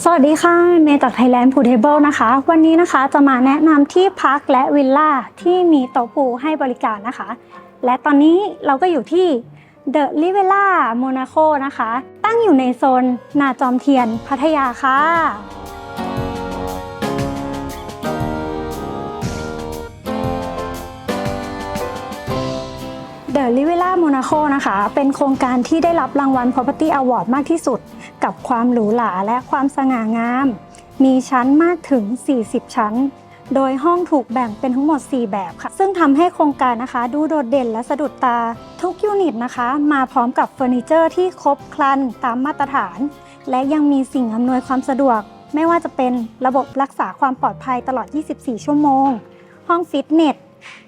สวัสดีค่ะ เมย์จาก Thailand Pool Table นะคะ วันนี้นะคะจะมาแนะนำที่พักและวิลล่าที่มีโต๊ะพูให้บริการนะคะ และตอนนี้เราก็อยู่ที่ The Rivella Monaco นะคะ ตั้งอยู่ในโซนนาจอมเทียนพัทยาค่ะ The Rivella Monaco นะคะ เป็นโครงการที่ได้รับรางวัล Property Award มากที่สุด กับความหรูหราและความสง่างาม มีชั้นมากถึง 40 ชั้น โดยห้องถูกแบ่งเป็นทั้งหมด 4 แบบค่ะ ซึ่งทำให้โครงการนะคะ ดูโดดเด่นและสะดุดตา ทุกยูนิตนะคะ มาพร้อมกับเฟอร์นิเจอร์ที่ครบครันตามมาตรฐาน และยังมีสิ่งอำนวยความสะดวก ไม่ว่าจะเป็นระบบรักษาความปลอดภัยตลอด 24 ชั่วโมง ห้องฟิตเนส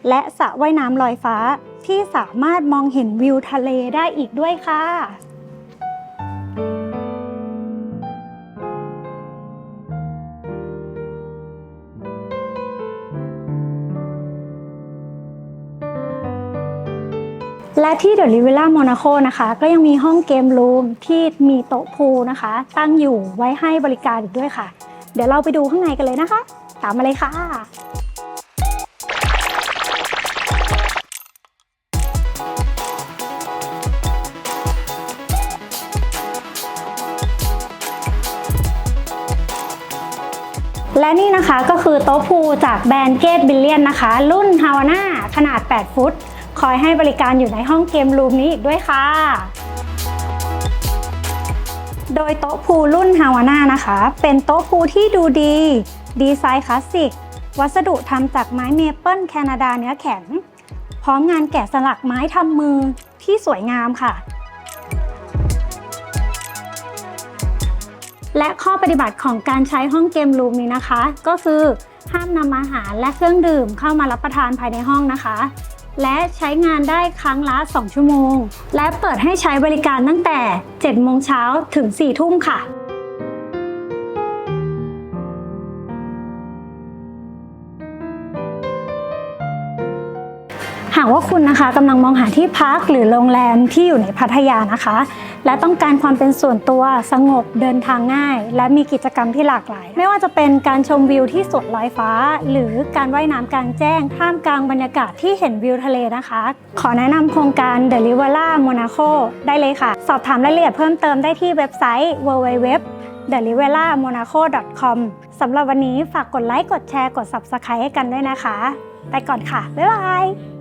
และสระว่ายน้ำลอยฟ้า ที่สามารถมองเห็นวิวทะเลได้อีกด้วยค่ะ และที่เด e ลิเวล่าโมนาโ o นะคะ ก็ยังมีห้องเกมรูมที่มีโต๊ะพูลนะคะ ตั้งอยู่ไว้ให้บริการอีกด้วยค่ะ เดี๋ยวเราไปดูข้างในกันเลยนะคะ ตามมาเลยค่ะ และนี่นะคะก็คือโต๊ะพูจากแบรนด์เกตบิลเลียนนะคะ รุ่นฮาวาน่าขนาด 8 ฟุต คอยให้บริการอยู่ในห้องเกมรูมนี้อีกด้วยค่ะ โดยโต๊ะพูรุ่นฮาวาน่านะคะ เป็นโต๊ะพูที่ดูดี ดีไซน์คลาสสิก วัสดุทำจากไม้เมเปิลแคนาดาเนื้อแข็ง พร้อมงานแกะสลักไม้ทำมือที่สวยงามค่ะ และข้อปฏิบัติของการใช้ห้องเกมรูมนี้นะคะ ก็คือห้ามนำอาหารและเครื่องดื่มเข้ามารับประทานภายในห้องนะคะ และใช้งานได้ครั้งละ 2 ชั่วโมง และเปิดให้ใช้บริการตั้งแต่ 7 โมงเช้าถึง 4 ทุ่มค่ะากว่าคุณนะคะกำลังมองหาที่พักหรือโรงแรมที่อยู่ในพัทยานะคะ และต้องการความเป็นส่วนตัวสงบเดินทางง่าย และมีกิจกรรมที่หลากหลาย ไม่ว่าจะเป็นการชมวิวที่สวนลอยฟ้า หรือการว่ายน้ำกลางแจ้งท่ามกลางบรรยากาศที่เห็นวิวทะเลนะคะ ขอแนะนำโครงการ The Rivera Monaco ได้เลยค่ะ สอบถามรายละเอียดเพิ่มเติมได้ที่เว็บไซต์ www t h e r i v e r a m o n a c o com สำหรับวันนี้ฝากกดไลค์ กดแชร์ กด Subscribe ให้กันด้วยนะคะ ไปก่อนค่ะ บ๊ายบาย